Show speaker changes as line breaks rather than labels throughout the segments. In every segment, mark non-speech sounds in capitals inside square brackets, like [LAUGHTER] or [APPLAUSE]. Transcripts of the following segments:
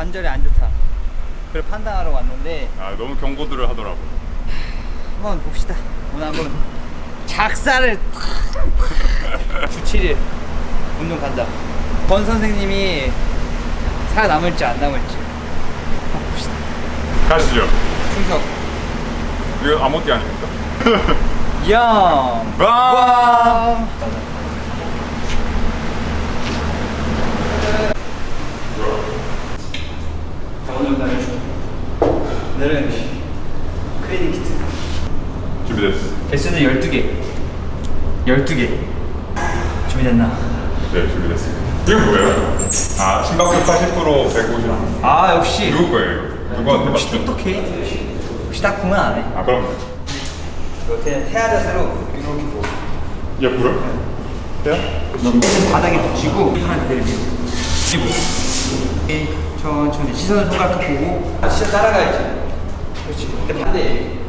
관절이 안 좋다. 그걸 판단하러 왔는데
아 너무 경고들을 하더라고.
한번 봅시다. 오늘 한번 작사를 주 7일 운동 간다. 권 선생님이 살아남을지 안 남을지 한번 봅시다.
가시죠.
충석
이거 아모띠 아닙니까? [LAUGHS]
영
와.
자 오늘 날 오늘은 크레딧 키트
준비됐어.
개수는 12개 12개 준비됐나?
네 준비됐어. 이거 뭐예요? 아 심박수 80% 150.
아 역시
누구 거예요? 이거? 누구한테
역시
맞죠?
똑똑해 역시 딱 보면 안해
아 그럼
이렇게 태아 자세로 이렇게 보고
옆으로? 돼요?
너무 바닥에 붙이고 하나 내리고 붙이고 이렇게 천천히 시선을 손가락 보고 아, 진짜 따라가야지 그렇지. 반대.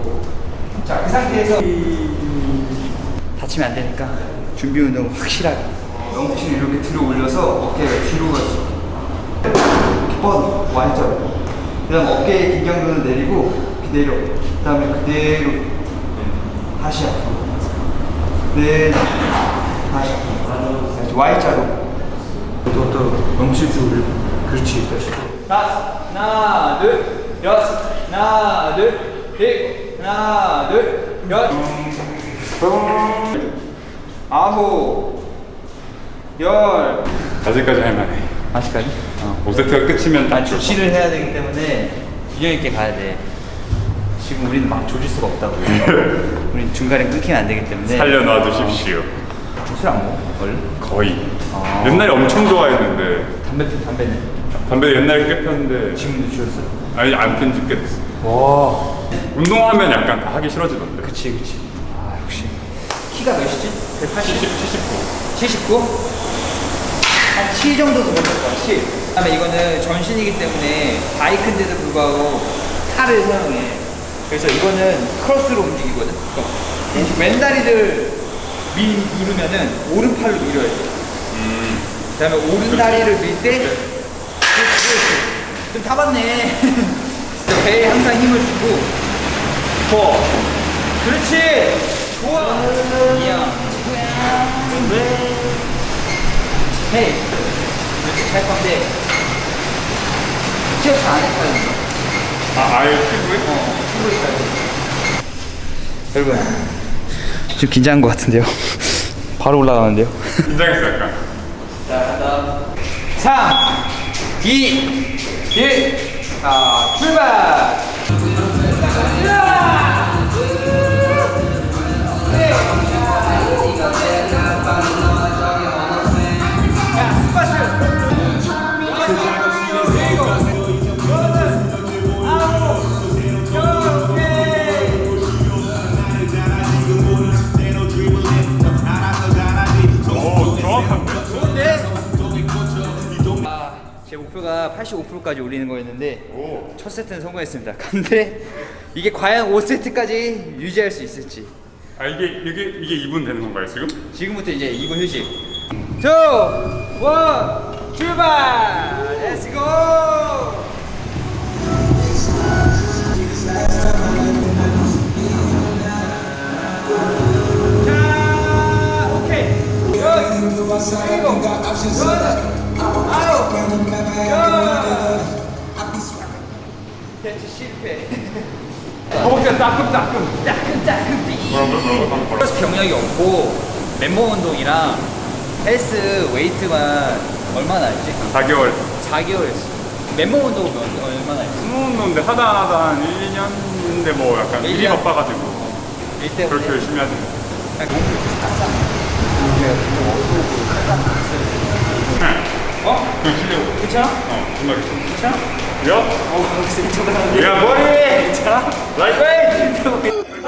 자 그 상태에서 다치면 안 되니까 준비 운동 확실하게. 엉치를 이렇게 들어 올려서 어깨가 뒤로 이렇게 뻗어 완전. 그 다음 어깨에 긴장도는 내리고 이렇게 내려 그 다음에 그대로. 다시 앞으로. 네 다시 앞으로. Y자로. 또또 엉치도 올리고 그렇지 다시. 다섯 하나 둘 여섯 하나 둘 일곱 하나 둘 여섯 아홉 열
아직까지 할만해.
아직까지? 어.
5세트가 끝이면
난 조치를 해야 되기 때문에 균형 있게 가야 돼. 지금 우리는 막 조질 수가 없다고. [LAUGHS] 우린 중간에 끊기면 안 되기 때문에.
살려놔 주십시오.
술안 먹어? 원래?
거의.
아.
옛날에 엄청 좋아했는데
담배 피 담배는
담배 옛날에 꽤 폈는데
지금도 줄였어?
아니 안꽤 됐어.
와.
운동하면 약간 다 하기 싫어지던데.
그치 그치. 아 역시. 키가 몇이지? 180?
70, 79.
79? 한 7 정도 되는 것 같아, 7. 그 다음에 이거는 전신이기 때문에 바이크인데도 불구하고 팔을 사용해. 그래서 이거는 크로스로 움직이거든. 그러니까 왼다리를 밀, 누르면은 오른팔로 밀어야 돼. 그 다음에 오른 다리를 밀 때, 그렇지, 그렇지. 좀 타봤네. [LAUGHS] 배에 항상 힘을 주고, 더. 그렇지! 좋아! 이야. 헤이 이렇게 할 건데 시합 안 했거든요
아 아예 피부에?
어 여러분 좀 긴장한 것 같은데요 [LAUGHS] 바로 올라가는데요
긴장했어 약간.
자 간다 3 2 1 자, 출발 5세트까지 올리는 거였는데
오.
첫 세트는 성공했습니다. [LAUGHS] 근데 이게 과연 5세트까지 유지할 수 있을지
아 이게 이게 이게 2분 되는 건가요 지금?
지금부터 이제 2분 휴식 2, 1 출발! Let's go! 자, 오케이. 그리고 굿. 실패.
허벅지가 따끔따끔.
따끔따끔 삐. 플러스 경력이 없고 멤버 운동이랑 헬스 웨이트만 얼마나 했지?
4개월.
4개월 했어. 멤버 운동은 몇- 얼마나 했어?
운동인데 하다 안 하다 한 1, 2년인데 뭐 약간
일
일이
년?
바빠가지고
일 때문에
그렇게 열심히 하지.
그냥 몸을 이렇게 살았잖아. 어?
그 실력.
괜찮아?
어, 정말 괜찮아.
괜찮아?
야,
어, 괜찮아.
야 뭐해?
괜찮아?
라이트. [LAUGHS]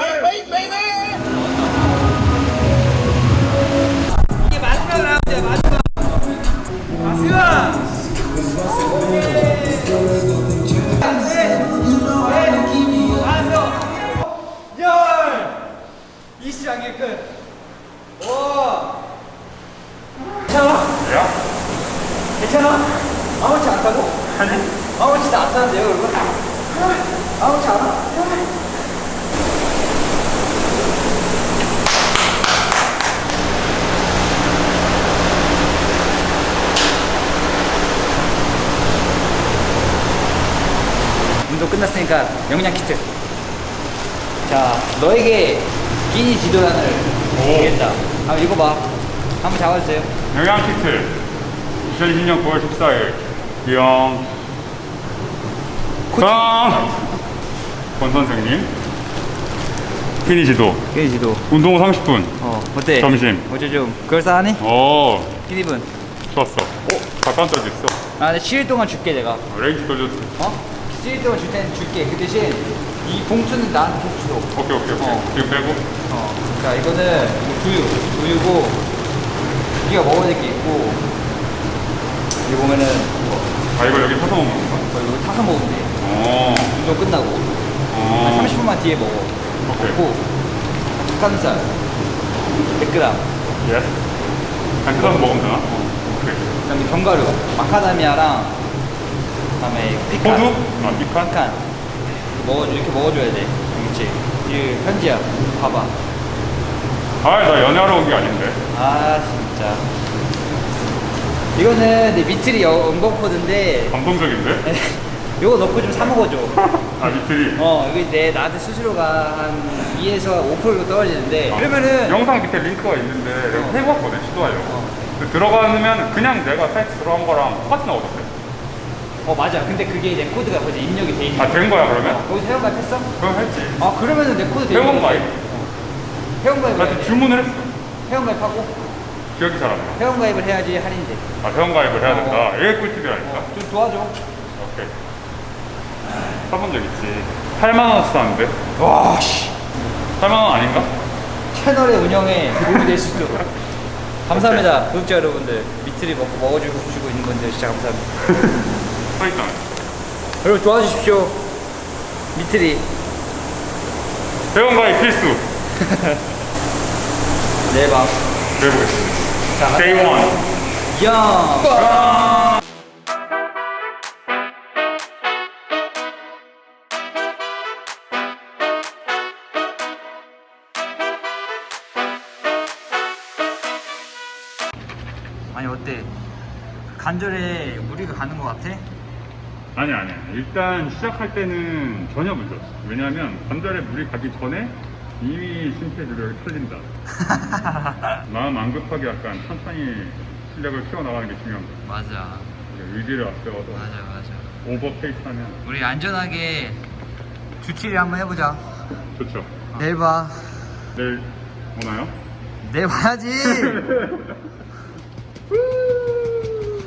아니.
아무렇지 않다는데요, 여러분? 아무렇지 않아. 운동 끝났으니까 영양 키트. 자, 너에게 끼니 지도란을 주겠다. 한번 읽어봐. 한번 잡아주세요.
영양 키트 2020년 9월 14일 기 영 강! 권 선생님 피니 지도
끼니 지도.
운동 후 30분
어, 어때?
점심.
어제 좀 그럴싸하니?
오
끼니분.
좋았어 바깥 떨어져 있어
아, 근데 7일 동안 줄게, 내가.
어, 레이지 돌려줘
어? 7일 동안 줄 테는 줄게. 그 대신 이 봉투는 나한테 봉투 줘.
오케이 오케이 오케이
어.
지금 빼고
어. 자, 이거는 두유. 두유고, 우리가 먹어야 될 게 있고, 여기 보면은, 이거,
아 이거 여기 타서 먹는 건가?
어, 이거 타서 먹으면 돼.
오
운동 끝나고.
어.
한 30분만 뒤에 먹어.
오케이
먹고, 닭가슴살, 100g.
예? 그냥 타서 먹으면 되나? 오케이
그다음에 견과류, 마카다미아랑, 그다음에 피칸.
호두? 아 미칸?
피칸. 먹어 이렇게 먹어줘야 돼. 그렇지. 이 편지야. 봐봐.
아나 연애하러 온 게 아닌데
아 진짜. 이거는 내 미트리 연봉 코드인데
감동적인데? [LAUGHS]
이거 넣고 좀 사 먹어줘.
아 미트리
어 이거 내 나한테 수수료가 한 2에서 5% 떨어지는데
어.
그러면은
영상 밑에 링크가 있는데 내가
어.
해봤거든 시도하려고
어.
근데 들어가면 그냥 내가 사이트 들어간 거랑 똑같이 나오던데
어 맞아. 근데 그게 내 코드가 벌써 입력이 돼 있는
아 된 거야 그러면?
어, 거기서 회원가입 했어?
그럼 했지
아 그러면은 내 코드 돼 있는
회원 가입?
건데. 회원가입
나 지금 주문을 했어
회원가입하고
기억이 잘 안 나.
회원가입을 해야지 할인돼.
아 회원 가입을 해야
어.
된다 이게 꿀팁이라니까
어, 좀 도와줘.
오케이 사본 적 있지. 8만 원어치 샀는데
와 씨.
8만 원 아닌가?
채널의 운영에 도움이 될 수 있도록. [LAUGHS] 감사합니다 구독자 여러분들. 미트리 먹고 먹어주고 주고 있는 분들 진짜 감사합니다.
써있잖아
여러분 도와주십시오. 미트리.
회원가입 필수. [LAUGHS]
내방
해보겠습니다.
자
Day one.
야. 아니 어때 간절에 무리가 가는 것 같아?
아니 아니 아니. 일단 시작할 때는 전혀 문제 없어. 왜냐하면 관절에 물이 가기 전에 이미 심폐지력이 틀린다. [LAUGHS] 마음 안 급하게 약간 천천히 실력을 키워나가는 게 중요한 거야.
맞아.
의지를 앞세워서
맞아 맞아.
오버페이스 하면.
우리 안전하게 주치를 한번 해보자.
좋죠.
내일 봐.
내일 오나요?
내일 봐야지 [LAUGHS]